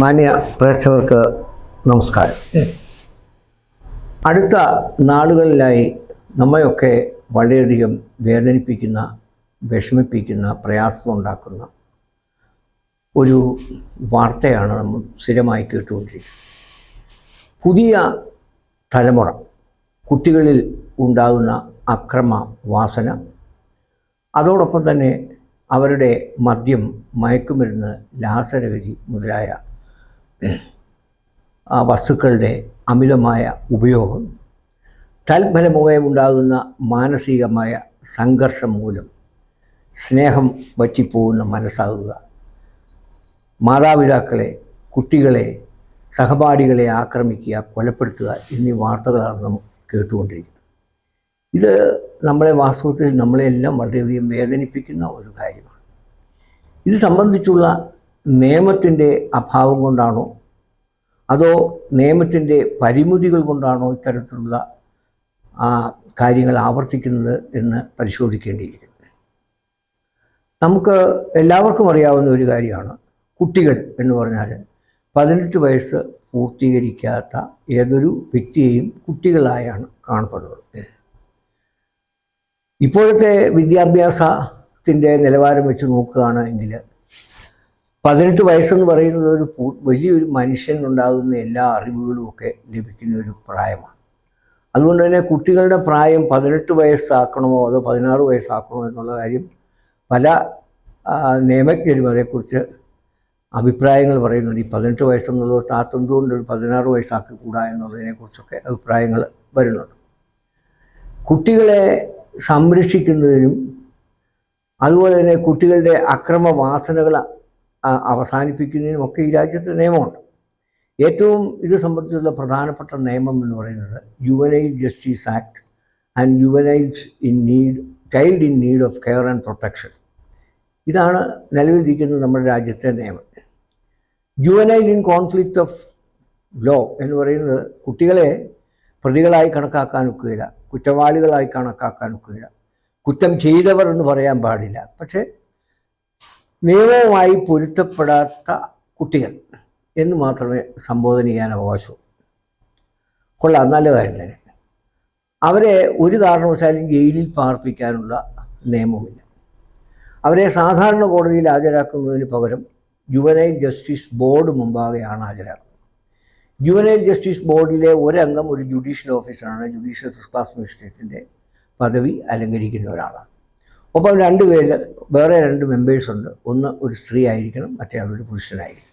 മാന്യ പ്രേക്ഷകർക്ക് നമസ്കാരം. അടുത്ത നാളുകളിലായി നമ്മയൊക്കെ വളരെയധികം വേദനിപ്പിക്കുന്ന വിഷമിപ്പിക്കുന്ന പ്രയാസമുണ്ടാക്കുന്ന ഒരു വാർത്തയാണ് നമ്മൾ സ്ഥിരമായി കേട്ടുകൊണ്ടിരിക്കുന്നത്. പുതിയ തലമുറ കുട്ടികളിൽ ഉണ്ടാകുന്ന അക്രമ വാസന അതോടൊപ്പം തന്നെ അവരുടെ മദ്യം മയക്കുമരുന്ന് ലാസരഗതി മുതലായ ആ വസ്തുക്കളുടെ അമിതമായ ഉപയോഗം തൽഫലമായി മാനസികമായ സംഘർഷം മൂലം സ്നേഹം വറ്റിപ്പോകുന്ന മനസ്സാകുക. മാതാപിതാക്കളെ കുട്ടികളെ സഹപാഠികളെ ആക്രമിക്കുക കൊലപ്പെടുത്തുക എന്നീ വാർത്തകളാണ് നമ്മൾ കേട്ടുകൊണ്ടിരിക്കുന്നത്. ഇത് നമ്മളെ വാസ്തവത്തിൽ നമ്മളെല്ലാം വളരെയധികം വേദനിപ്പിക്കുന്ന ഒരു കാര്യമാണ്. ഇത് സംബന്ധിച്ചുള്ള നിയമത്തിന്റെ അഭാവം കൊണ്ടാണോ? അതോ നിയമത്തിന്റെ പരിമിതികൾ കൊണ്ടാണോ ഇത്തരത്തിലുള്ള കാര്യങ്ങൾ ആവർത്തിക്കുന്നത് എന്ന് പരിശോധിക്കേണ്ടിയിരിക്കുന്നു? നമുക്ക് എല്ലാവർക്കും അറിയാവുന്ന ഒരു കാര്യമാണ്. കുട്ടികൾ എന്ന് പറഞ്ഞാൽ പതിനെട്ട് വയസ്സ് പൂർത്തീകരിക്കാത്ത ഏതൊരു വ്യക്തിയെയും കുട്ടികളായാണ് കാണപ്പെടുന്നത്. ഇപ്പോഴത്തെ വിദ്യാഭ്യാസത്തിന്റെ നിലവാരം വെച്ച് നോക്കുകയാണെങ്കിൽ പതിനെട്ട് വയസ്സെന്ന് പറയുന്നത് ഒരു വലിയൊരു മനുഷ്യനുണ്ടാകുന്ന എല്ലാ അറിവുകളും ഒക്കെ ലഭിക്കുന്ന ഒരു പ്രായമാണ്. അതുകൊണ്ട് തന്നെ കുട്ടികളുടെ പ്രായം പതിനെട്ട് വയസ്സാക്കണമോ അതോ പതിനാറ് വയസ്സാക്കണമോ എന്നുള്ള കാര്യം പല നിയമജ്ഞരും അതേക്കുറിച്ച് അഭിപ്രായങ്ങൾ പറയുന്നുണ്ട്. ഈ പതിനെട്ട് വയസ്സെന്നുള്ളത് താത്തെന്തുകൊണ്ട് ഒരു പതിനാറ് വയസ്സാക്കി കൂടാ എന്നുള്ളതിനെക്കുറിച്ചൊക്കെ അഭിപ്രായങ്ങൾ വരുന്നുണ്ട്. കുട്ടികളെ സംരക്ഷിക്കുന്നതിനും അതുപോലെ തന്നെ കുട്ടികളുടെ അക്രമ വാസനകൾ അ- അവസാനിപ്പിക്കുന്നതിനും ഒക്കെ ഈ രാജ്യത്ത് നിയമമുണ്ട്. ഏറ്റവും ഇത് സംബന്ധിച്ചുള്ള പ്രധാനപ്പെട്ട നിയമം എന്ന് പറയുന്നത് juvenile justice act and juveniles in need child in need of care and protection ഇതാണ് നിലവിലിരിക്കുന്ന നമ്മുടെ രാജ്യത്തെ നിയമം. Juvenile in conflict of law എന്ന് പറയുന്നത് കുട്ടികളെ പ്രതികളായി കണക്കാക്കാൻ ഒക്കുകയില്ല കുറ്റവാളികളായി കണക്കാക്കാൻ ഒക്കുകയില്ല. കുറ്റം ചെയ്തവർ എന്ന് പറയാൻ പാടില്ല. പക്ഷേ നിയമവുമായി പൊരുത്തപ്പെടാത്ത കുട്ടികൾ എന്ന് മാത്രമേ സംബോധന ചെയ്യാൻ അവകാശവും കൊള്ളാം നല്ല കാര്യം തന്നെ. അവരെ ഒരു കാരണവശാലും ജയിലിൽ പാർപ്പിക്കാനുള്ള നിയമമില്ല അവരെ സാധാരണ കോടതിയിൽ ഹാജരാക്കുന്നതിന് പകരം ജുവനൈൽ ജസ്റ്റിസ് ബോർഡ് മുമ്പാകെയാണ് ഹാജരാക്കുന്നത് ജുവനൈൽ ജസ്റ്റിസ് ബോർഡിലെ ഒരംഗം ഒരു ജുഡീഷ്യൽ ഓഫീസറാണ് ജുഡീഷ്യൽ ഫസ്റ്റ് ക്ലാസ് മജിസ്ട്രേറ്റിന്റെ പദവി അലങ്കരിക്കുന്ന ഒരാളാണ്. ഒപ്പം രണ്ട് പേരിൽ വേറെ രണ്ട് മെമ്പേഴ്സ് ഉണ്ട്. ഒന്ന് ഒരു സ്ത്രീ ആയിരിക്കണം മറ്റേ ആൾ ഒരു പുരുഷനായിരിക്കണം.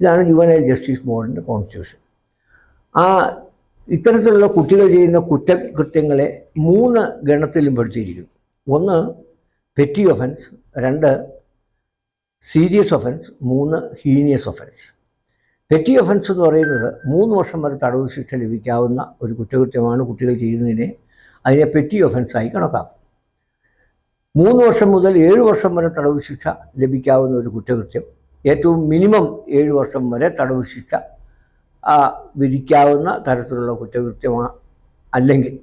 ഇതാണ് ജുവനൈൽ ജസ്റ്റിസ് ബോർഡിന്റെ കോൺസ്റ്റിറ്റ്യൂഷൻ ആ ഇത്തരത്തിലുള്ള കുട്ടികൾ ചെയ്യുന്ന കുറ്റകൃത്യങ്ങളെ മൂന്ന് ഗണത്തിലും പെടുത്തിയിരിക്കുന്നു. ഒന്ന് പെറ്റി ഒഫൻസ് രണ്ട് സീരിയസ് ഒഫൻസ് മൂന്ന് ഹീനിയസ് ഒഫൻസ് പെറ്റി ഒഫൻസ് എന്ന് പറയുന്നത് മൂന്ന് വർഷം വരെ തടവ് ശിക്ഷ ലഭിക്കാവുന്ന ഒരു കുറ്റകൃത്യമാണ് കുട്ടികൾ ചെയ്യുന്നതിനെ അതിനെ പെറ്റി ഒഫൻസായി കണക്കാക്കും. മൂന്ന് വർഷം മുതൽ ഏഴ് വർഷം വരെ തടവ് ശിക്ഷ ലഭിക്കാവുന്ന ഒരു കുറ്റകൃത്യം. ഏറ്റവും മിനിമം ഏഴ് വർഷം വരെ തടവ് ശിക്ഷ വിധിക്കാവുന്ന തരത്തിലുള്ള കുറ്റകൃത്യമാണ് അല്ലെങ്കിൽ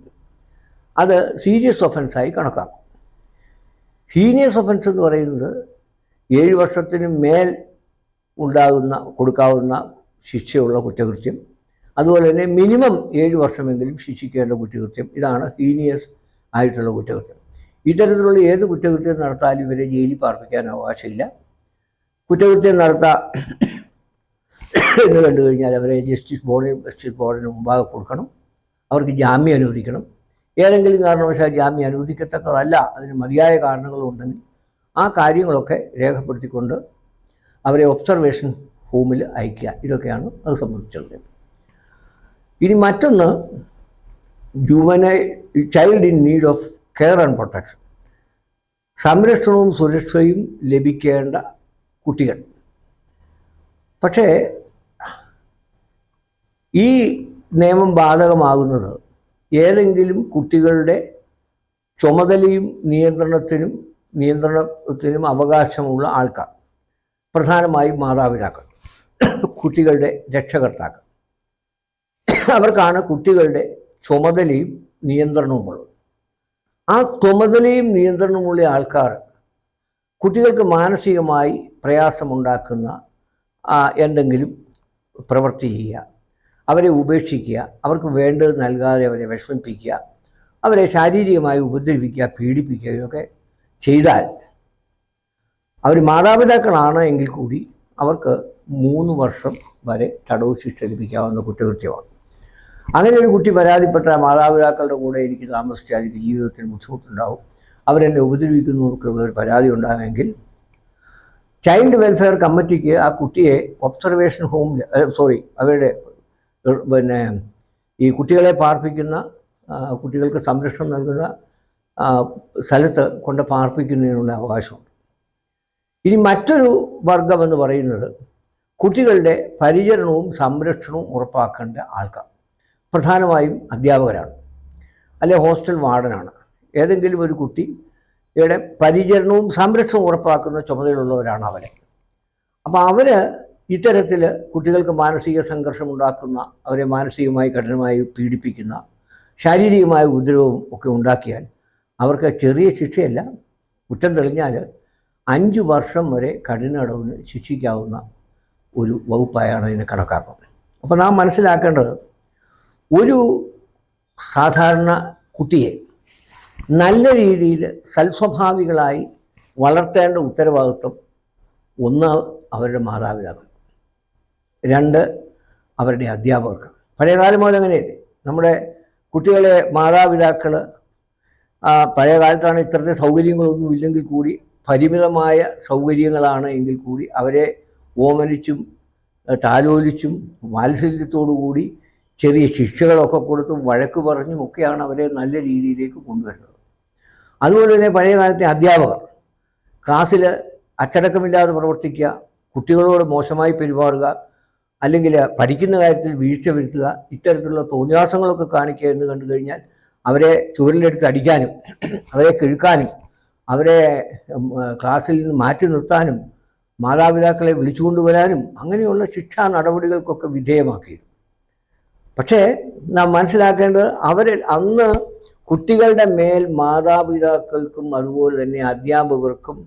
അത് സീരിയസ് ഒഫൻസായി കണക്കാക്കും. ഹീനിയസ് ഒഫൻസ് എന്ന് പറയുന്നത് ഏഴ് വർഷത്തിന് മേൽ ഉണ്ടാകുന്ന കൊടുക്കാവുന്ന ശിക്ഷയുള്ള കുറ്റകൃത്യം. അതുപോലെ തന്നെ മിനിമം ഏഴ് വർഷമെങ്കിലും ശിക്ഷിക്കേണ്ട കുറ്റകൃത്യം. ഇതാണ് ഹീനിയസ് ആയിട്ടുള്ള കുറ്റകൃത്യം. ഇത്തരത്തിലുള്ള ഏത് കുറ്റകൃത്യം നടത്താലും ഇവരെ ജയിലിൽ പാർപ്പിക്കാൻ അവകാശമില്ല കുറ്റകൃത്യം നടത്താം എന്ന് കണ്ടു കഴിഞ്ഞാൽ അവരെ ജസ്റ്റിസ് ബോർഡിന് ജസ്റ്റിസ് ബോർഡിന് മുമ്പാകെ കൊടുക്കണം. അവർക്ക് ജാമ്യം അനുവദിക്കണം. ഏതെങ്കിലും കാരണവശാൽ ജാമ്യം അനുവദിക്കത്തക്കതല്ല. അതിന് മതിയായ കാരണങ്ങളുണ്ടെങ്കിൽ ആ കാര്യങ്ങളൊക്കെ രേഖപ്പെടുത്തിക്കൊണ്ട് അവരെ ഒബ്സർവേഷൻ ഹോമിൽ അയക്കുക ഇതൊക്കെയാണ് അത് സംബന്ധിച്ചുള്ളത്. ഇനി മറ്റൊന്ന് juvenile child in need of care and protection സംരക്ഷണവും സുരക്ഷയും ലഭിക്കേണ്ട കുട്ടികൾ. പക്ഷേ ഈ നിയമം ബാധകമാകുന്നത് ഏതെങ്കിലും കുട്ടികളുടെ ചുമതലയും നിയന്ത്രണത്തിനും നിയന്ത്രണത്തിനും അവകാശമുള്ള ആൾക്കാർ പ്രധാനമായും മാതാപിതാക്കൾ കുട്ടികളുടെ രക്ഷകർത്താക്കൾ. അവർക്കാണ് കുട്ടികളുടെ ചുമതലയും നിയന്ത്രണവുമുള്ളത്. ആ ചുമതലയും നിയന്ത്രണമുള്ള ആൾക്കാർ കുട്ടികൾക്ക് മാനസികമായി പ്രയാസമുണ്ടാക്കുന്ന എന്തെങ്കിലും പ്രവൃത്തി ചെയ്യുക. അവരെ ഉപേക്ഷിക്കുക. അവർക്ക് വേണ്ടത് നൽകാതെ അവരെ വിഷമിപ്പിക്കുക. അവരെ ശാരീരികമായി ഉപദ്രവിക്കുക പീഡിപ്പിക്കുകയൊക്കെ ചെയ്താൽ അവർ മാതാപിതാക്കളാണ് എങ്കിൽ കൂടി അവർക്ക് മൂന്ന് വർഷം വരെ തടവ് ശിക്ഷ ലഭിക്കാവുന്ന കുറ്റകൃത്യമാണ്. അങ്ങനെ ഒരു കുട്ടി പരാതിപ്പെട്ട മാതാപിതാക്കളുടെ കൂടെ എനിക്ക് താമസിച്ചാൽ എനിക്ക് ജീവിതത്തിൽ ബുദ്ധിമുട്ടുണ്ടാവും. അവരെന്നെ ഉപദ്രവിക്കുന്നു എന്നൊക്കെയുള്ള ഒരു പരാതി ഉണ്ടാകുമെങ്കിൽ ചൈൽഡ് വെൽഫെയർ കമ്മിറ്റിക്ക് ആ കുട്ടിയെ ഒബ്സർവേഷൻ ഹോമിൽ സോറി അവരുടെ പിന്നെ ഈ കുട്ടികളെ പാർപ്പിക്കുന്ന കുട്ടികൾക്ക് സംരക്ഷണം നൽകുന്ന സ്ഥലത്ത് കൊണ്ട് പാർപ്പിക്കുന്നതിനുള്ള അവകാശമുണ്ട്. ഇനി മറ്റൊരു വർഗം എന്ന് പറയുന്നത് കുട്ടികളുടെ പരിചരണവും സംരക്ഷണവും ഉറപ്പാക്കേണ്ട ആൾക്കാർ. പ്രധാനമായും അധ്യാപകരാണ്. അല്ലെ ഹോസ്റ്റൽ വാർഡനാണ്. ഏതെങ്കിലും ഒരു കുട്ടിയുടെ പരിചരണവും സംരക്ഷണവും ഉറപ്പാക്കുന്ന ചുമതലയുള്ളവരാണ് അവരെ. അപ്പോൾ അവർ ഇത്തരത്തിൽ കുട്ടികൾക്ക് മാനസിക സംഘർഷം ഉണ്ടാക്കുന്ന അവരെ മാനസികമായി കഠിനമായി പീഡിപ്പിക്കുന്ന ശാരീരികമായ ഉപദ്രവവും ഒക്കെ ഉണ്ടാക്കിയാൽ അവർക്ക് ചെറിയ ശിക്ഷയല്ല കുറ്റം തെളിഞ്ഞാൽ അഞ്ച് വർഷം വരെ കഠിന അടവിന് ശിക്ഷിക്കാവുന്ന ഒരു വകുപ്പായാണ് ഇതിനെ കണക്കാക്കുന്നത്. അപ്പോൾ നാം മനസ്സിലാക്കേണ്ടത് ഒരു സാധാരണ കുട്ടിയെ നല്ല രീതിയിൽ സൽസ്വഭാവികളായി വളർത്തേണ്ട ഉത്തരവാദിത്വം ഒന്ന് അവരുടെ മാതാപിതാക്കൾ. രണ്ട് അവരുടെ അധ്യാപകർക്ക്. പഴയകാലം മുതൽ അങ്ങനെയല്ലേ? നമ്മുടെ കുട്ടികളെ മാതാപിതാക്കൾ പഴയ കാലത്താണ് ഇത്തരത്തെ സൗകര്യങ്ങളൊന്നും ഇല്ലെങ്കിൽ കൂടി പരിമിതമായ സൗകര്യങ്ങളാണ് എങ്കിൽ കൂടി അവരെ ഓമനിച്ചും താലോലിച്ചും വാത്സല്യത്തോടു കൂടി ചെറിയ ശിക്ഷകളൊക്കെ കൊടുത്തും വഴക്ക് പറഞ്ഞും ഒക്കെയാണ് അവരെ നല്ല രീതിയിലേക്ക് കൊണ്ടുവരുന്നത്. അതുപോലെ തന്നെ പഴയ കാലത്തെ അധ്യാപകർ ക്ലാസ്സിൽ അച്ചടക്കമില്ലാതെ പ്രവർത്തിക്കുക കുട്ടികളോട് മോശമായി പെരുമാറുക അല്ലെങ്കിൽ പഠിക്കുന്ന കാര്യത്തിൽ വീഴ്ച വരുത്തുക ഇത്തരത്തിലുള്ള തോന്നിയാസങ്ങളൊക്കെ കാണിക്കുക എന്ന് കണ്ടു കഴിഞ്ഞാൽ അവരെ ചുവരിലെടുത്ത് അടിക്കാനും അവരെ കിഴുക്കാനും അവരെ ക്ലാസ്സിൽ നിന്ന് മാറ്റി നിർത്താനും മാതാപിതാക്കളെ വിളിച്ചുകൊണ്ടുവരാനും അങ്ങനെയുള്ള ശിക്ഷാ നടപടികൾക്കൊക്കെ വിധേയമാക്കി പക്ഷേ നാം മനസ്സിലാക്കേണ്ടത് അവരിൽ അന്ന് കുട്ടികളുടെ മേൽ മാതാപിതാക്കൾക്കും അതുപോലെ തന്നെ അധ്യാപകർക്കും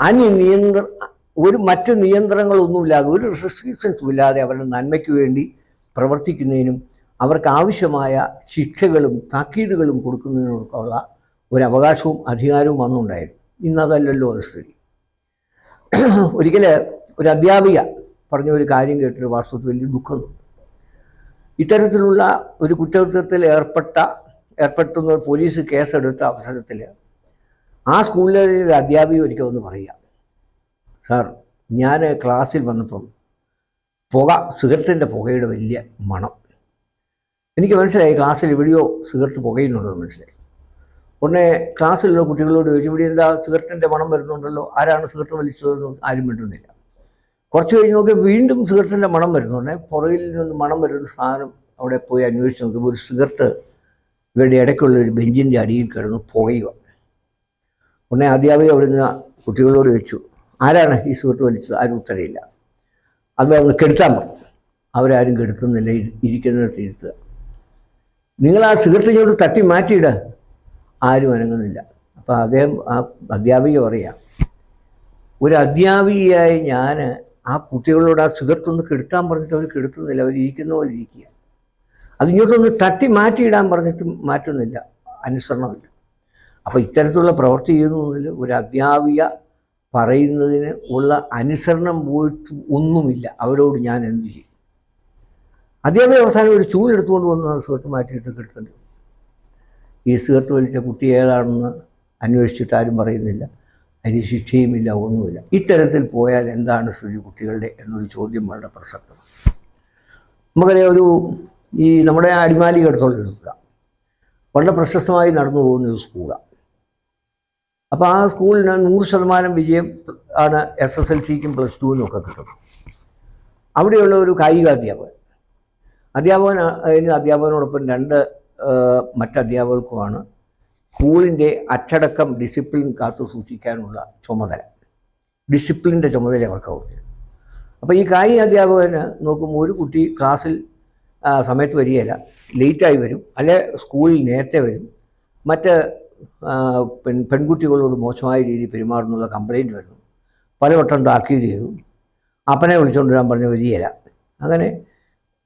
അനി നിയന്ത്ര ഒരു മറ്റ് നിയന്ത്രണങ്ങളൊന്നുമില്ലാതെ ഒരു റെസ്ട്രിക്ഷൻസും ഇല്ലാതെ അവരുടെ നന്മയ്ക്ക് വേണ്ടി പ്രവർത്തിക്കുന്നതിനും അവർക്ക് ആവശ്യമായ ശിക്ഷകളും താക്കീതുകളും കൊടുക്കുന്നതിനൊക്കെയുള്ള ഒരു അവകാശവും അധികാരവും അന്നുണ്ടായിരുന്നു ഇന്നതല്ലല്ലോ അത് സ്ഥിതി ഒരിക്കൽ ഒരു അധ്യാപിക പറഞ്ഞ ഒരു കാര്യം കേട്ടിട്ട് വാസ്തവത്തിൽ വലിയ ദുഃഖം. ഇത്തരത്തിലുള്ള ഒരു കുറ്റകൃത്യത്തിൽ ഏർപ്പെട്ട ഏർപ്പെട്ടുന്ന പോലീസ് കേസെടുത്ത അവസരത്തിൽ ആ സ്കൂളിലെ ഒരു അധ്യാപിക ഒരിക്കൽ ഒന്ന് പറയുക സാർ ഞാൻ ക്ലാസ്സിൽ വന്നപ്പം പുക സിഗരറ്റിന്റെ പുകയുടെ വലിയ മണം. എനിക്ക് മനസ്സിലായി ക്ലാസ്സിൽ എവിടെയോ സിഗരറ്റ് പുകയുന്നുണ്ടെന്ന് മനസ്സിലായി. ഉടനെ ക്ലാസ്സിലുള്ള കുട്ടികളോട് ചോദിച്ചു ഇവിടെ എന്താ സിഗരറ്റിന്റെ മണം വരുന്നുണ്ടല്ലോ? ആരാണ് സിഗരറ്റ് വലിച്ചതെന്ന്? ആരും മിണ്ടുന്നില്ല. കുറച്ച് കഴിഞ്ഞ് നോക്കി വീണ്ടും സിഗരറ്റിന്റെ മണം വരുന്നു. പുറയിൽ നിന്ന് മണം വരുന്ന സാധനം അവിടെ പോയി അന്വേഷിച്ച് നോക്കിയപ്പോൾ ഒരു സിഗരറ്റ് ഇവരുടെ ഇടയ്ക്കുള്ള ഒരു ബെഞ്ചിന്റെ അടിയിൽ കിടന്ന് പുകയുക. ഉടനെ അധ്യാപിക അവിടെ നിന്ന് കുട്ടികളോട് ചോദിച്ചു ആരാണ് ഈ സുഹൃത്ത് വലിച്ചത് ആരും ഉത്തരയില്ല അത് ഒന്ന് കെടുത്താൻ പറഞ്ഞു. അവരാരും കെടുത്തുന്നില്ല. ഇരിക്കുന്നത് ഇരുത്തുക നിങ്ങൾ ആ ഇങ്ങോട്ട് തട്ടി മാറ്റിയിട. ആരും അനങ്ങുന്നില്ല. അപ്പോൾ അദ്ദേഹം ആ അധ്യാപിക പറയാം ഒരു അധ്യാപികയായി ഞാൻ ആ കുട്ടികളോട് ആ സിഗരറ്റ് ഒന്ന് കെടുത്താൻ പറഞ്ഞിട്ട് അവർ കെടുത്തുന്നില്ല. അവർ ഇരിക്കുന്ന പോലെ ഇരിക്കുക. അത് ഇങ്ങോട്ടൊന്ന് തട്ടി മാറ്റിയിടാൻ പറഞ്ഞിട്ടും മാറ്റുന്നില്ല. അനുസരണമില്ല. അപ്പോൾ ഇത്തരത്തിലുള്ള പ്രവൃത്തി ചെയ്യുന്നതിൽ ഒരു അധ്യാപിക പറയുന്നതിന് ഉള്ള അനുസരണം പോയിട്ട് ഒന്നുമില്ല. അവരോട് ഞാൻ എന്ത് ചെയ്യും? അധ്യാപക അവസാനം ഒരു ചൂലെടുത്തുകൊണ്ട് വന്ന് സുഹൃത്ത് മാറ്റിയിട്ട് കെടുത്തേണ്ടി ഈ സുഹൃത്ത് വലിച്ച കുട്ടി ഏതാണെന്ന് അന്വേഷിച്ചിട്ട് ആരും പറയുന്നില്ല. അതിന് ശിക്ഷയുമില്ല ഒന്നുമില്ല. ഇത്തരത്തിൽ പോയാൽ എന്താണ് സ്ഥിതി കുട്ടികളുടെ എന്നൊരു ചോദ്യം വളരെ പ്രസക്തം നമുക്കറിയാം ഒരു ഈ നമ്മുടെ അടിമാലി അടുത്തുള്ള ഒരു വളരെ പ്രശസ്തമായി നടന്നു പോകുന്ന ഒരു സ്കൂളാണ് അപ്പോൾ ആ സ്കൂളിന് നൂറ് ശതമാനം വിജയം ആണ് എസ് എസ് എൽ സിക്കും പ്ലസ് ടുവിനും ഒക്കെ കിട്ടുന്നത്. അവിടെയുള്ള ഒരു കായിക അധ്യാപകൻ. അധ്യാപകൻ അതിന് അധ്യാപകനോടൊപ്പം രണ്ട് മറ്റധ്യാപകർക്കുമാണ് സ്കൂളിന്റെ അച്ചടക്കം ഡിസിപ്ലിൻ കാത്തു സൂക്ഷിക്കാനുള്ള ചുമതല. ഡിസിപ്ലിന്റെ ചുമതല അവർക്ക് കൊടുത്തു അപ്പോൾ ഈ കായിക അധ്യാപകന് നോക്കുമ്പോൾ ഒരു കുട്ടി ക്ലാസ്സിൽ സമയത്ത് വരികയില്ല ലേറ്റായി വരും അല്ലെ സ്കൂളിൽ നേരത്തെ വരും. മറ്റ് പെൺ പെൺകുട്ടികളോട് മോശമായ രീതിയിൽ പെരുമാറുന്നുള്ള കംപ്ലൈന്റ് വരുന്നു. പലവട്ടം താക്കീത് ചെയ്തു. അപ്പനെ വിളിച്ചുകൊണ്ട് വരാൻ പറഞ്ഞ് വരികയില്ല. അങ്ങനെ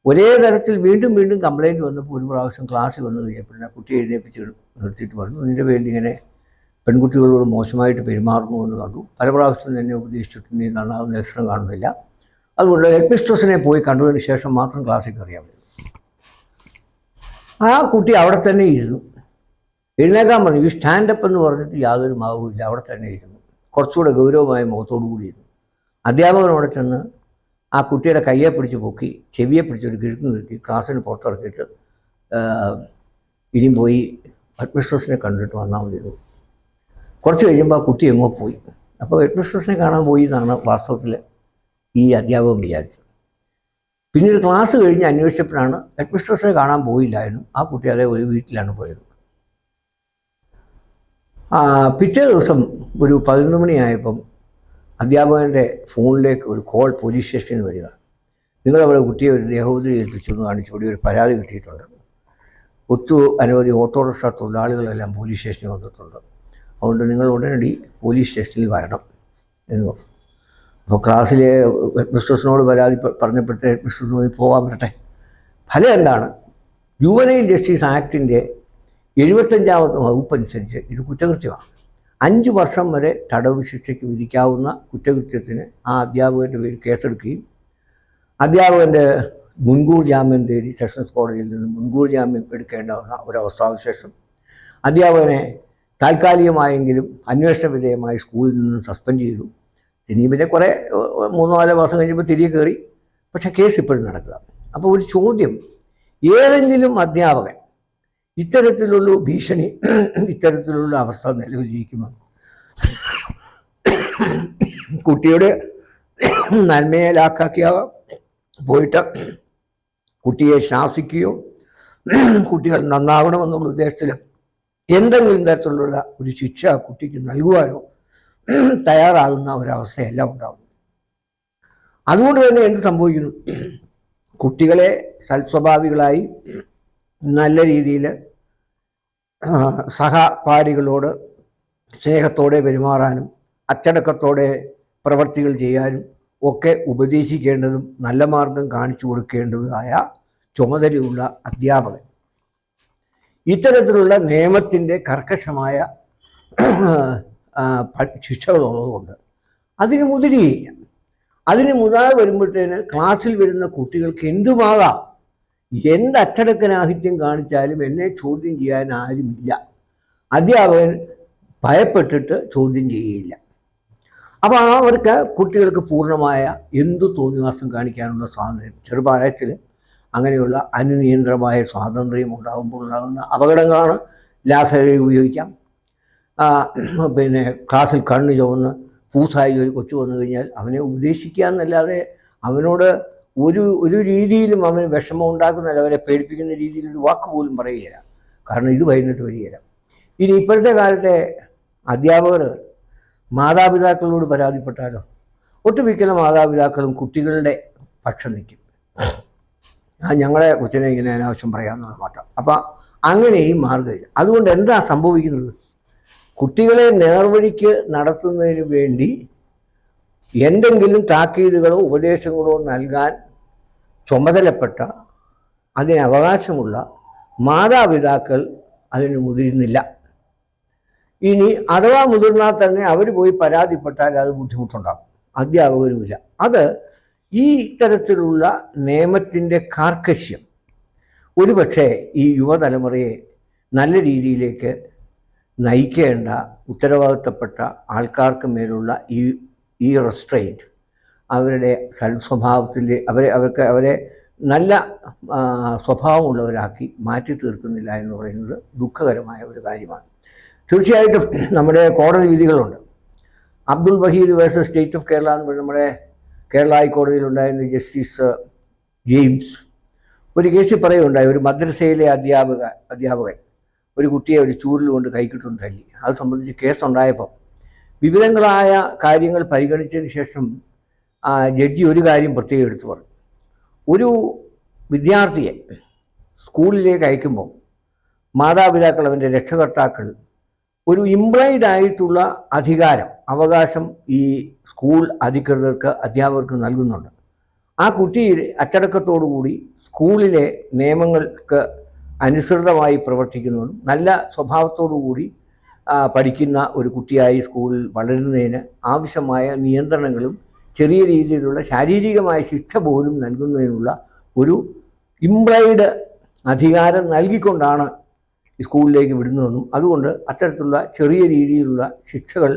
ഒരേ തരത്തിൽ വീണ്ടും വീണ്ടും കംപ്ലൈന്റ് വന്നപ്പോൾ ഒരു പ്രാവശ്യം ക്ലാസ്സിൽ വന്നു കഴിഞ്ഞപ്പോൾ കുട്ടി എഴുന്നേപ്പിച്ച് നിർത്തിയിട്ട് പറഞ്ഞു. നിന്റെ പേരിൽ ഇങ്ങനെ പെൺകുട്ടികളോട് മോശമായിട്ട് പെരുമാറുന്നു എന്ന് കണ്ടു. പല പ്രാവശ്യം തന്നെ ഉപദേശിച്ചിട്ട് നീ നന്നാകുന്ന ലക്ഷണം കാണുന്നില്ല. അതുകൊണ്ട് ഹെഡ് മിസ്ട്രസിനെ പോയി കണ്ടതിന് ശേഷം മാത്രം ക്ലാസ്സിൽ കയറിയാൽ മതി. ആ കുട്ടി അവിടെ തന്നെ ഇരുന്നു. എഴുന്നേക്കാൻ പറഞ്ഞു. ഈ സ്റ്റാൻഡപ്പ് എന്ന് പറഞ്ഞിട്ട് യാതൊരു മാവുമില്ല. അവിടെ തന്നെ ഇരുന്നു. കുറച്ചുകൂടെ ഗൗരവമായ മുഖത്തോടു കൂടി ഇരുന്നു അധ്യാപകനോടെ ചെന്ന് ആ കുട്ടിയുടെ കയ്യെ പിടിച്ച് പൊക്കി ചെവിയെ പിടിച്ച് ഒരു കിഴക്കും കിഴക്കി ക്ലാസ്സിന് പുറത്തിറക്കിയിട്ട് ഇനിയും പോയി ഹെഡ്മിസ്ട്രസിനെ കണ്ടിട്ട് വന്നാൽ മതി. കുറച്ച് കഴിയുമ്പോൾ ആ കുട്ടി എങ്ങോ പോയി. അപ്പോൾ ഹെഡ്മിസ്ട്രസിനെ കാണാൻ പോയി എന്നാണ് വാസ്തവത്തിൽ ഈ അധ്യാപകൻ വിചാരിച്ചത്. പിന്നീട് ക്ലാസ് കഴിഞ്ഞ് അന്വേഷിച്ചപ്പോഴാണ് ഹെഡ്മിസ്ട്രസിനെ കാണാൻ പോയില്ലായിരുന്നു ആ കുട്ടി അതേ ഒരു വീട്ടിലാണ് പോയത്. പിറ്റേ ദിവസം ഒരു പതിനൊന്ന് മണിയായപ്പം അധ്യാപകന്റെ ഫോണിലേക്ക് ഒരു കോൾ പോലീസ് സ്റ്റേഷനിൽ വരിക. നിങ്ങളവിടെ കുട്ടിയെ ഒരു ദേഹോദരി ഏൽപ്പിച്ചെന്ന് കാണിച്ചു ഇവിടെ ഒരു പരാതി കിട്ടിയിട്ടുണ്ട്. ഒത്തു അനവധി ഓട്ടോറിക്ഷ തൊഴിലാളികളെല്ലാം പോലീസ് സ്റ്റേഷനിൽ വന്നിട്ടുണ്ട്. അതുകൊണ്ട് നിങ്ങൾ ഉടനടി പോലീസ് സ്റ്റേഷനിൽ വരണം എന്ന് പറഞ്ഞു. അപ്പോൾ ക്ലാസ്സിലെ മിസ്ട്രസിനോട് പരാതി പറഞ്ഞപ്പോഴത്തെ മിസ്ട്രസ് പോയി പോകാൻ വരട്ടെ. ഫലം എന്താണ്? ജുവനൈൽ ജസ്റ്റിസ് ആക്ടിന്റെ എഴുപത്തഞ്ചാമത്തെ വകുപ്പ് അനുസരിച്ച് ഇത് കുറ്റകൃത്യമാണ്. അഞ്ച് വർഷം വരെ തടവ് ശിക്ഷയ്ക്ക് വിധിക്കാവുന്ന കുറ്റകൃത്യത്തിന് ആ അധ്യാപകന്റെ പേരിൽ കേസെടുക്കുകയും അധ്യാപകന്റെ മുൻകൂർ ജാമ്യം തേടി സെഷൻസ് കോടതിയിൽ നിന്ന് മുൻകൂർ ജാമ്യം എടുക്കേണ്ടാവുന്ന ഒരവസ്ഥാവിശേഷം അധ്യാപകനെ താൽക്കാലികമായെങ്കിലും അന്വേഷണ വിധേയമായി സ്കൂളിൽ നിന്ന് സസ്പെൻഡ് ചെയ്തു. ഇനി പിന്നെ കുറേ മൂന്നോ നാലോ മാസം കഴിഞ്ഞപ്പോൾ തിരികെ കയറി. പക്ഷേ കേസ് ഇപ്പോഴും നടക്കുക. അപ്പോൾ ഒരു ചോദ്യം ഏതെങ്കിലും അധ്യാപകൻ ഇത്തരത്തിലുള്ള ഭീഷണി ഇത്തരത്തിലുള്ള അവസ്ഥ നിലവിലിരിക്കുമ്പോൾ കുട്ടിയുടെ നന്മയെ ലാക്കാക്കിയ പോയിട്ട് കുട്ടിയെ ശാസിക്കുകയോ കുട്ടികൾ നന്നാകണമെന്നുള്ള ഉദ്ദേശത്തിൽ എന്തെങ്കിലും തരത്തിലുള്ള ഒരു ശിക്ഷ കുട്ടിക്ക് നൽകുവാനോ തയ്യാറാകുന്ന ഒരവസ്ഥയല്ല ഉണ്ടാകുന്നു അതുകൊണ്ട് തന്നെ എന്ത് സംഭവിക്കുന്നു? കുട്ടികളെ സൽസ്വഭാവികളായി നല്ല രീതിയിൽ സഹപാഠികളോട് സ്നേഹത്തോടെ പെരുമാറാനും അച്ചടക്കത്തോടെ പ്രവർത്തികൾ ചെയ്യാനും ഒക്കെ ഉപദേശിക്കേണ്ടതും നല്ല മാർഗം കാണിച്ചു കൊടുക്കേണ്ടതുമായ ചുമതലയുള്ള അധ്യാപകൻ. ഇത്തരത്തിലുള്ള നിയമത്തിന്റെ കർക്കശമായ ശിക്ഷകളുള്ളതുകൊണ്ട് അതിന് മുതിരുകയില്ല. അതിന് മുതാതെ വരുമ്പോഴത്തേന് ക്ലാസ്സിൽ വരുന്ന കുട്ടികൾക്ക് എന്തുമാകാം? എന്ത് അച്ചടക്കനാഹിത്യം കാണിച്ചാലും എന്നെ ചോദ്യം ചെയ്യാൻ ആരുമില്ല. അധ്യാപകൻ ഭയപ്പെട്ടിട്ട് ചോദ്യം ചെയ്യുകയില്ല. അപ്പോൾ അവർക്ക് കുട്ടികൾക്ക് പൂർണമായ എന്തു തോന്നിവാസം കാണിക്കാനുള്ള സ്വാതന്ത്ര്യം ചെറുപ്രായത്തിൽ അങ്ങനെയുള്ള അനുനിയന്ത്രമായ സ്വാതന്ത്ര്യം ഉണ്ടാകുമ്പോൾ ഉണ്ടാകുന്ന അപകടങ്ങളാണ് ലാസറി ഉപയോഗിക്കാം. പിന്നെ ക്ലാസ്സിൽ കണ്ണു ചുവന്ന് പൂസായി ഒരു കൊച്ചു വന്നു കഴിഞ്ഞാൽ അവനെ ഉപദേശിക്കുക എന്നല്ലാതെ അവനോട് ഒരു ഒരു രീതിയിലും അവന് വിഷമം ഉണ്ടാക്കുന്നില്ല അവരെ പേടിപ്പിക്കുന്ന രീതിയിൽ ഒരു വാക്ക് പോലും പറയുകയില്ല. കാരണം ഇത് വൈകുന്നിട്ട് വരികയില്ല ഇനി ഇപ്പോഴത്തെ കാലത്തെ അധ്യാപകർ മാതാപിതാക്കളോട് പരാതിപ്പെട്ടാലോ? ഒട്ടുമിക്കുന്ന മാതാപിതാക്കളും കുട്ടികളുടെ പക്ഷം നിൽക്കും. ആ ഞങ്ങളെ കൊച്ചിനെ ഇങ്ങനെ അനാവശ്യം പറയാമെന്നുള്ള മാറ്റം. അപ്പം അങ്ങനെയും മാർഗമില്ല അതുകൊണ്ട് എന്താ സംഭവിക്കുന്നത്? കുട്ടികളെ നേർവഴിക്ക് നടത്തുന്നതിന് വേണ്ടി എന്തെങ്കിലും താക്കീതുകളോ ഉപദേശങ്ങളോ നൽകാൻ ചുമതലപ്പെട്ട അതിന് അവകാശമുള്ള മാതാപിതാക്കൾ അതിന് മുതിരുന്നില്ല. ഇനി അഥവാ മുതിർന്നാൽ തന്നെ അവർ പോയി പരാതിപ്പെട്ടാൽ അത് ബുദ്ധിമുട്ടുണ്ടാകും. അധ്യാപകരുമില്ല. അത് ഈ ഇത്തരത്തിലുള്ള നിയമത്തിന്റെ കാർക്കശ്യം. ഒരുപക്ഷെ ഈ യുവതലമുറയെ നല്ല രീതിയിലേക്ക് നയിക്കേണ്ട ഉത്തരവാദിത്തപ്പെട്ട ആൾക്കാർക്ക് മേലുള്ള ഈ ഈ റെസ്ട്രെയിന്റ് അവരുടെ സൽസ്വഭാവത്തിന്റെ അവരെ അവർക്ക് അവരെ നല്ല സ്വഭാവമുള്ളവരാക്കി മാറ്റി തീർക്കുന്നില്ല എന്ന് പറയുന്നത് ദുഃഖകരമായ ഒരു കാര്യമാണ്. തീർച്ചയായിട്ടും നമ്മുടെ കോടതി വിധികളുണ്ട്. Abdul Waheed versus state of Kerala എന്ന് പറയുന്ന നമ്മുടെ കേരള ഹൈക്കോടതിയിലുണ്ടായിരുന്ന ജസ്റ്റിസ് ജെയിംസ് ഒരു കേസിൽ പറയുകയുണ്ടായി. ഒരു മദ്രസയിലെ അധ്യാപക അധ്യാപകൻ ഒരു കുട്ടിയെ ഒരു ചൂരിൽ കൊണ്ട് കൈക്കിട്ടും തല്ലി. അത് സംബന്ധിച്ച് കേസുണ്ടായപ്പോൾ വിവിധങ്ങളായ കാര്യങ്ങൾ പരിഗണിച്ചതിന് ശേഷം ജഡ്ജി ഒരു കാര്യം പ്രത്യേകം എടുത്തു പറഞ്ഞു. ഒരു വിദ്യാർത്ഥിയെ സ്കൂളിലേക്ക് അയക്കുമ്പോൾ മാതാപിതാക്കൾ അവന്റെ രക്ഷകർത്താക്കൾ ഒരു ഇംപ്ലൈഡ് ആയിട്ടുള്ള അധികാരം അവകാശം ഈ സ്കൂൾ അധികൃതർക്ക് അധ്യാപകർക്ക് നൽകുന്നുണ്ട്. ആ കുട്ടി അച്ചടക്കത്തോടുകൂടി സ്കൂളിലെ നിയമങ്ങൾക്ക് അനുസൃതമായി പ്രവർത്തിക്കുന്നതും നല്ല സ്വഭാവത്തോടുകൂടി കൂടി പഠിക്കുന്ന ഒരു കുട്ടിയായി സ്കൂളിൽ വളരുന്നതിന് ആവശ്യമായ നിയന്ത്രണങ്ങളും ചെറിയ രീതിയിലുള്ള ശാരീരികമായ ശിക്ഷ പോലും നൽകുന്നതിനുള്ള ഒരു ഇംപ്ലൈഡ് അധികാരം നൽകിക്കൊണ്ടാണ് സ്കൂളിലേക്ക് വിടുന്നതെന്നും അതുകൊണ്ട് അത്തരത്തിലുള്ള ചെറിയ രീതിയിലുള്ള ശിക്ഷകൾ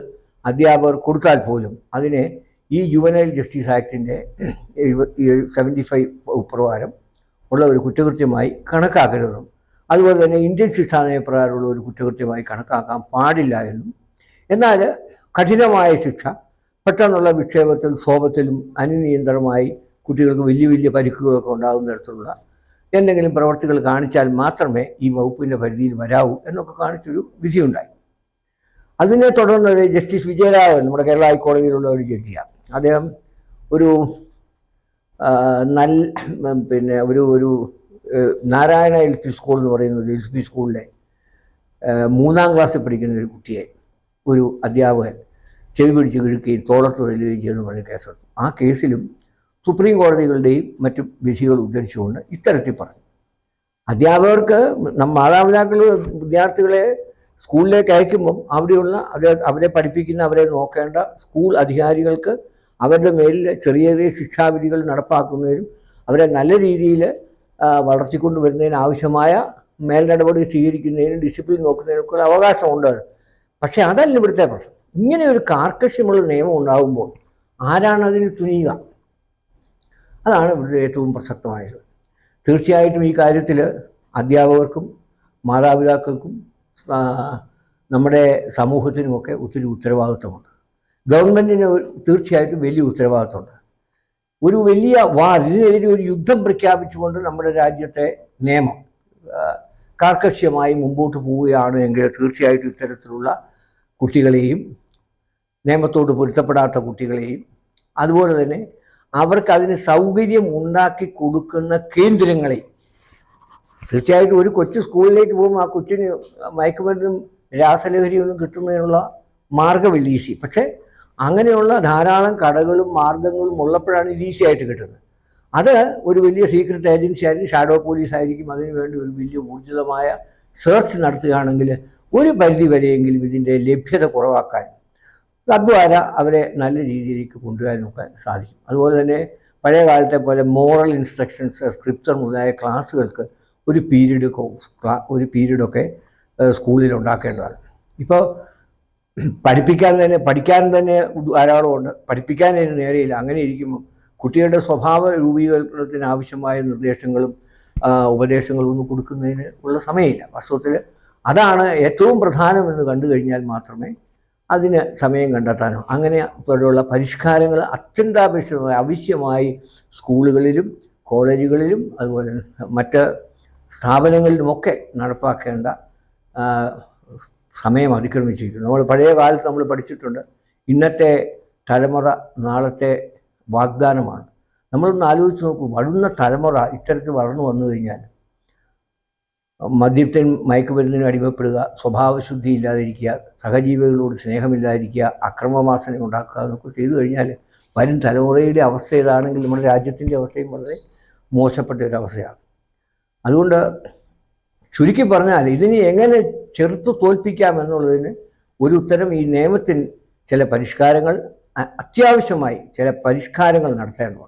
അധ്യാപകർ കൊടുത്താൽ പോലും അതിനെ ഈ ജുവനൈൽ ജസ്റ്റിസ് ആക്ടിന്റെ സെവന്റി ഫൈവ് പ്രകാരം ഉള്ള ഒരു കുറ്റകൃത്യമായി കണക്കാക്കരുതെന്നും അതുപോലെ തന്നെ ഇന്ത്യൻ ശിക്ഷാ നയപ്രകാരമുള്ള ഒരു കുറ്റകൃത്യമായി കണക്കാക്കാൻ പാടില്ല എന്നും. എന്നാൽ കഠിനമായ ശിക്ഷ പെട്ടെന്നുള്ള വിക്ഷേപത്തിൽ ക്ഷോഭത്തിലും അനിയന്ത്രണമായി കുട്ടികൾക്ക് വലിയ വലിയ പരിക്കുകളൊക്കെ ഉണ്ടാകുന്ന തരത്തിലുള്ള എന്തെങ്കിലും പ്രവർത്തികൾ കാണിച്ചാൽ മാത്രമേ ഈ വകുപ്പിന്റെ പരിധിയിൽ വരാവൂ എന്നൊക്കെ കാണിച്ചൊരു വിധിയുണ്ടായി. അതിനെ തുടർന്ന് ജസ്റ്റിസ് വിജയരാഘവൻ നമ്മുടെ കേരള ഹൈക്കോടതിയിലുള്ള ഒരു ജഡ്ജിയാണ്. അദ്ദേഹം ഒരു നല്ല പിന്നെ ഒരു ഒരു നാരായണ എൽ പി സ്കൂൾ എന്ന് പറയുന്ന ഒരു എൽ പി സ്കൂളിലെ മൂന്നാം ക്ലാസ്സിൽ പഠിക്കുന്ന ഒരു കുട്ടിയെ ഒരു അധ്യാപകൻ ചെവി പിടിച്ച് കിഴുക്കുകയും തോളത്ത് തല്ലുകയും ചെയ്യുന്ന പറഞ്ഞ കേസെടുത്തു ആ കേസിലും സുപ്രീം കോടതികളുടെയും മറ്റു വിധികൾ ഉദ്ധരിച്ചുകൊണ്ട് ഇത്തരത്തിൽ പറഞ്ഞു. അധ്യാപകർക്ക് മാതാപിതാക്കൾ വിദ്യാർത്ഥികളെ സ്കൂളിലേക്ക് അയക്കുമ്പം അവിടെയുള്ള അവരെ അവരെ പഠിപ്പിക്കുന്ന അവരെ നോക്കേണ്ട സ്കൂൾ അധികാരികൾക്ക് അവരുടെ മേലിൽ ചെറിയ ചെറിയ ശിക്ഷാവിധികൾ നടപ്പാക്കുന്നതിനും അവരെ നല്ല രീതിയിൽ വളർത്തിക്കൊണ്ടു വരുന്നതിന് മേൽ നടപടി സ്വീകരിക്കുന്നതിനും ഡിസിപ്ലിൻ നോക്കുന്നതിനൊക്കെ അവകാശമുണ്ട്. പക്ഷേ അതല്ല ഇവിടുത്തെ പ്രശ്നം. ഇങ്ങനെ ഒരു കാർക്കശ്യമുള്ള നിയമം ഉണ്ടാകുമ്പോൾ ആരാണ് അതിന് തുനിയുക? അതാണ് ഇവിടുത്തെ ഏറ്റവും പ്രസക്തമായത്. തീർച്ചയായിട്ടും ഈ കാര്യത്തിൽ അധ്യാപകർക്കും മാതാപിതാക്കൾക്കും നമ്മുടെ സമൂഹത്തിനുമൊക്കെ ഒത്തിരി ഉത്തരവാദിത്വമുണ്ട്. ഗവൺമെന്റിന് തീർച്ചയായിട്ടും വലിയ ഉത്തരവാദിത്വമുണ്ട്. ഒരു വലിയ വാർ ഇതിനെതിരെ ഒരു യുദ്ധം പ്രഖ്യാപിച്ചുകൊണ്ട് നമ്മുടെ രാജ്യത്തെ നിയമം കാർക്കശ്യമായി മുമ്പോട്ട് പോവുകയാണ് എങ്കിൽ തീർച്ചയായിട്ടും ഇത്തരത്തിലുള്ള കുട്ടികളെയും നിയമത്തോട് പൊരുത്തപ്പെടാത്ത കുട്ടികളെയും അതുപോലെ തന്നെ അവർക്ക് അതിന് സൗകര്യം ഉണ്ടാക്കി കൊടുക്കുന്ന കേന്ദ്രങ്ങളെയും തീർച്ചയായിട്ടും ഒരു കൊച്ചു സ്കൂളിലേക്ക് പോകുമ്പോൾ ആ കൊച്ചിന് മയക്കുമരുന്നും രാസലഹരിയൊന്നും കിട്ടുന്നതിനുള്ള മാർഗമില്ല ഈസി പക്ഷേ അങ്ങനെയുള്ള ധാരാളം കടകളും മാർഗങ്ങളും ഉള്ളപ്പോഴാണ് ഇത് ഈസി ആയിട്ട് കിട്ടുന്നത്. അത് ഒരു വലിയ സീക്രട്ട് ഏജൻസി ആയിരിക്കും ഷാഡോ പോലീസ് ആയിരിക്കും അതിനു വേണ്ടി ഒരു വലിയ ഊർജിതമായ സെർച്ച് നടത്തുകയാണെങ്കിൽ ഒരു പരിധി വരെയെങ്കിലും ഇതിന്റെ ലഭ്യത കുറവാക്കാനും തദ്വാര അവരെ നല്ല രീതിയിലേക്ക് കൊണ്ടുവരാനൊക്കെ സാധിക്കും. അതുപോലെ തന്നെ പഴയ കാലത്തെ പോലെ മോറൽ ഇൻസ്ട്രക്ഷൻസ് സ്ക്രിപ്ചർ മുതലായ ക്ലാസ്സുകൾക്ക് ഒരു പീരീഡ് ഒരു പീരീഡൊക്കെ സ്കൂളിൽ ഉണ്ടാക്കേണ്ടതാണ്. ഇപ്പോൾ പഠിപ്പിക്കാൻ തന്നെ പഠിക്കാൻ തന്നെ ധാരാളമുണ്ട്. പഠിപ്പിക്കാൻ അതിന് നേരെയില്ല. അങ്ങനെ ഇരിക്കുമ്പോൾ കുട്ടികളുടെ സ്വഭാവ രൂപീകരണത്തിന് ആവശ്യമായ നിർദ്ദേശങ്ങളും ഉപദേശങ്ങളും ഒന്നും കൊടുക്കുന്നതിന് ഉള്ള സമയമില്ല. വാസ്തവത്തിൽ അതാണ് ഏറ്റവും പ്രധാനമെന്ന് കണ്ടു കഴിഞ്ഞാൽ മാത്രമേ അതിന് സമയം കണ്ടെത്താനോ. അങ്ങനെ പോലുള്ള പരിഷ്കാരങ്ങൾ അത്യന്താപേക്ഷിതമായി ആവശ്യമായി സ്കൂളുകളിലും കോളേജുകളിലും അതുപോലെ മറ്റ് സ്ഥാപനങ്ങളിലുമൊക്കെ നടപ്പാക്കേണ്ട സമയം അതിക്രമിച്ചിരിക്കുന്നു. നമ്മൾ പഴയ കാലത്ത് നമ്മൾ പഠിച്ചിട്ടുണ്ട് ഇന്നത്തെ തലമുറ നാളത്തെ വാഗ്ദാനമാണ്. നമ്മളൊന്ന് ആലോചിച്ച് നോക്കൂ വളർന്ന തലമുറ ഇത്തരത്തിൽ വളർന്നു വന്നു കഴിഞ്ഞാൽ മദ്യത്തിനും മയക്കുമരുന്നിനും അടിമപ്പെടുക സ്വഭാവശുദ്ധി ഇല്ലാതിരിക്കുക സഹജീവികളോട് സ്നേഹമില്ലാതിരിക്കുക അക്രമവാസന ഉണ്ടാക്കുക എന്നൊക്കെ ചെയ്തു കഴിഞ്ഞാൽ വരും തലമുറയുടെ അവസ്ഥ ഏതാണെങ്കിൽ നമ്മുടെ രാജ്യത്തിന്റെ അവസ്ഥയും വളരെ മോശപ്പെട്ട ഒരു അവസ്ഥയാണ്. അതുകൊണ്ട് ചുരുക്കി പറഞ്ഞാൽ ഇതിനെ എങ്ങനെ ചെറുത്ത് തോൽപ്പിക്കാം എന്നുള്ളതിന് ഒരു ഉത്തരം ഈ നിയമത്തിൽ ചില പരിഷ്കാരങ്ങൾ അത്യാവശ്യമായി ചില പരിഷ്കാരങ്ങൾ നടത്തേണ്ടതുണ്ട്.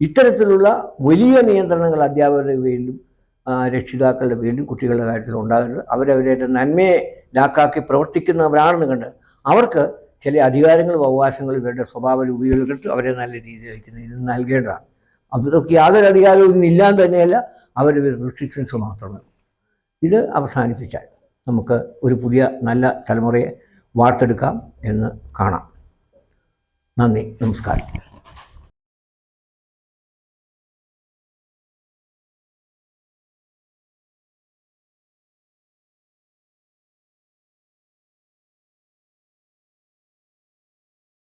ഇത്തരത്തിലുള്ള വലിയ നിയന്ത്രണങ്ങൾ അധ്യാപകരുടെ ആ, രക്ഷിതാക്കളുടെ പേരിലും കുട്ടികളുടെ കാര്യത്തിൽ ഉണ്ടാകരുത് അവരവരുടെ നന്മയെ ലാക്കാക്കി പ്രവർത്തിക്കുന്നവരാണെന്ന് കണ്ട് അവർക്ക് ചില അധികാരങ്ങളും അവകാശങ്ങളും ഇവരുടെ സ്വഭാവ രൂപീകരിച്ചിട്ട് അവരെ നല്ല രീതിയിൽ നൽകേണ്ടതാണ്. അതൊക്കെ യാതൊരു അധികാരവും ഒന്നും ഇല്ലാന്ന് തന്നെയല്ല അവരുടെ റെസ്ട്രിക്ഷൻസ് മാത്രമേ ഇത് അവസാനിപ്പിച്ചാൽ നമുക്ക് ഒരു പുതിയ നല്ല തലമുറയെ വാർത്തെടുക്കാം എന്ന് കാണാം. നന്ദി നമസ്കാരം.